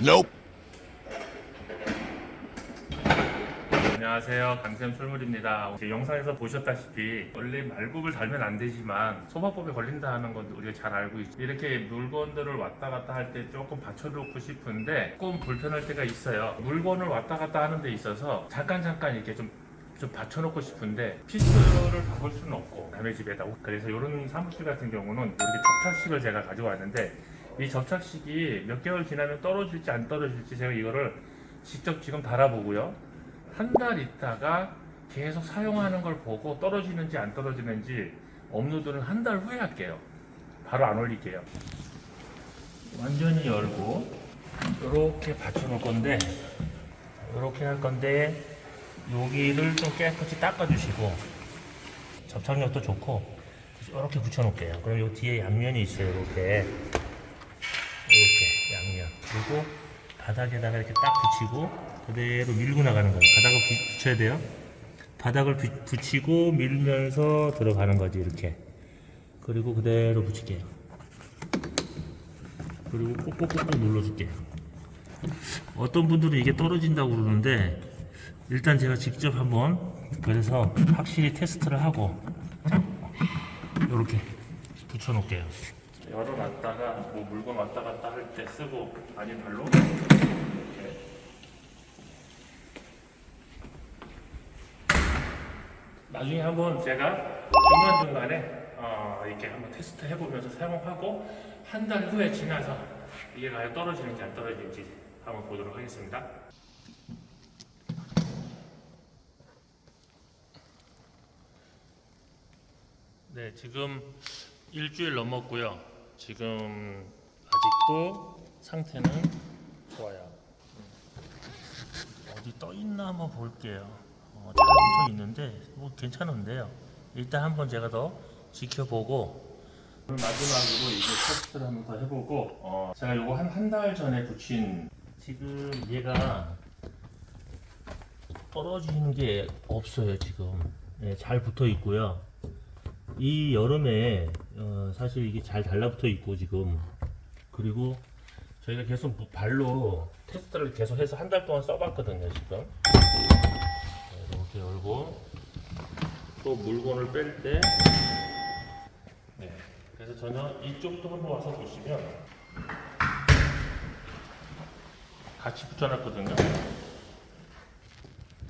Nope. 안녕하세요. 강샘 술물입니다. 이제 영상에서 보셨다시피 원래 말국을 달면 안 되지만 소방법에 걸린다 하는 건 우리가 잘 알고 있죠. 이렇게 물건들을 왔다 갔다 할 때 조금 받쳐놓고 싶은데 조금 불편할 때가 있어요. 물건을 왔다 갔다 하는 데 있어서 잠깐 잠깐 이렇게 좀좀 받쳐놓고 싶은데 피스를 바꿀 수는 없고 남의 집에다 그래서 이런 사무실 같은 경우는 이렇게 접착식을 제가 가져왔는데 이 접착식이 몇 개월 지나면 떨어질지 안 떨어질지 제가 이거를 직접 지금 달아보고요 한 달 있다가 계속 사용하는 걸 보고 떨어지는지 안 떨어지는지 업로드는 한 달 후에 할게요 바로 안 올릴게요 완전히 열고 이렇게 받쳐놓을 건데 이렇게 할 건데 여기를 좀 깨끗이 닦아주시고 접착력도 좋고 이렇게 붙여놓을게요. 그럼 요 뒤에 양면이 있어요. 이렇게 이렇게 양면 그리고 바닥에다가 이렇게 딱 붙이고 그대로 밀고 나가는 거예요. 바닥을 부- 붙여야 돼요. 바닥을 부- 붙이고 밀면서 들어가는 거지 이렇게. 그리고 그대로 붙일게요. 그리고 꼭꼭꼭꼭 눌러줄게요. 어떤 분들은 이게 떨어진다고 그러는데 일단 제가 직접 한번 그래서 확실히 테스트를 하고 이렇게 붙여 놓을게요. 열어놨다가 뭐 물건 왔다 갔다 할 때 쓰고 아닌 발로 이렇게. 나중에 한번 제가 중간 중간에 어, 이렇게 한번 테스트 해보면서 사용하고 한 달 후에 지나서 이게 과연 떨어지는지 안 떨어지는지 한번 보도록 하겠습니다. 네, 지금 일주일 넘었고요. 지금 아직도 상태는 좋아요. 어디 떠 있나 한번 볼게요. 어, 잘 붙어 있는데 뭐 괜찮은데요. 일단 한번 제가 더 지켜보고 마지막으로 이제 테스트를 한번 더 해보고 어, 제가 이거 한 한 달 전에 붙인 지금 얘가 떨어지는 게 없어요 지금 네, 잘 붙어 있고요. 이 여름에 어, 사실 이게 잘 달라붙어 있고 지금. 그리고 저희가 계속 뭐 발로 테스트를 계속 해서 한 달 동안 써봤거든요 지금. 네, 이렇게 열고 또 물건을 뺄때. 네, 그래서 전혀 이쪽도 한번 와서 보시면 같이 붙여놨거든요.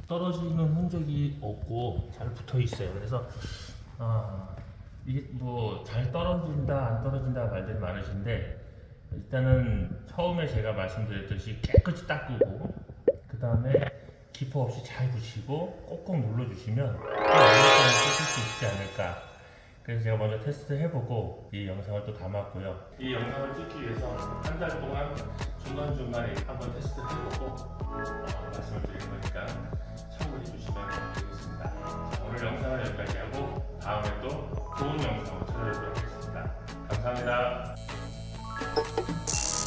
떨어지는 흔적이 없고 잘 붙어 있어요. 그래서 아, 이게 뭐 잘 떨어진다 안 떨어진다 말들이 많으신데 일단은 처음에 제가 말씀드렸듯이 깨끗이 닦고 그 다음에 기포 없이 잘 붙이고 꼭꼭 눌러주시면 오랫동안 쓰실 수 있지 않을까. 그래서 제가 먼저 테스트 해보고 이 영상을 또 담았고요. 이 영상을 찍기 위해서 한 달 동안 중간중간에 한번 테스트 해보고 어, 말씀을 드린 거니까 참고해 주시면 フフフ。